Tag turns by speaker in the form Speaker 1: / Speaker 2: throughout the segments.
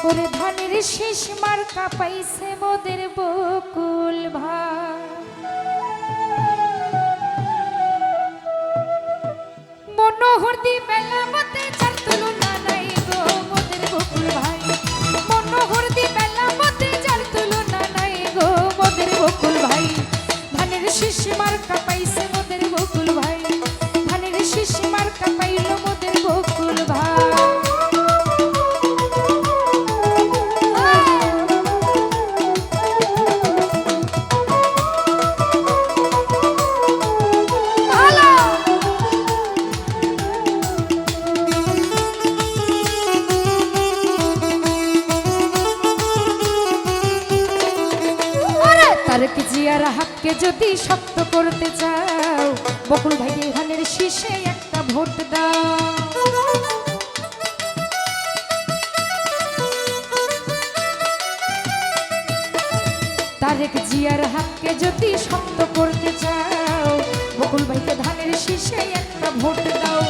Speaker 1: ওরে ধানের শেষ মার্কা পাইছে মোদের বকুল ভাই মনোহর দিবেন আর হাতকে যদি শক্ত করতে চাও, বকুল ভাইয়ের ধানের শীষে একটা ভোট দাও। তারেক জিয়ার হাতকে যদি শক্ত করতে চাও, বকুল ভাইকে ধানের শীষে একটা ভোট দাও।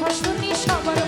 Speaker 1: কথা শুনি সবার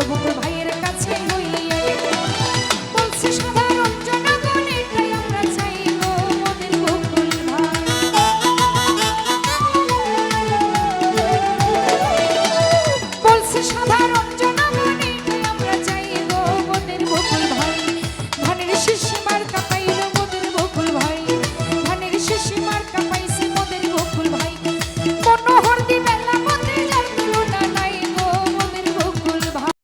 Speaker 1: বলো বকুল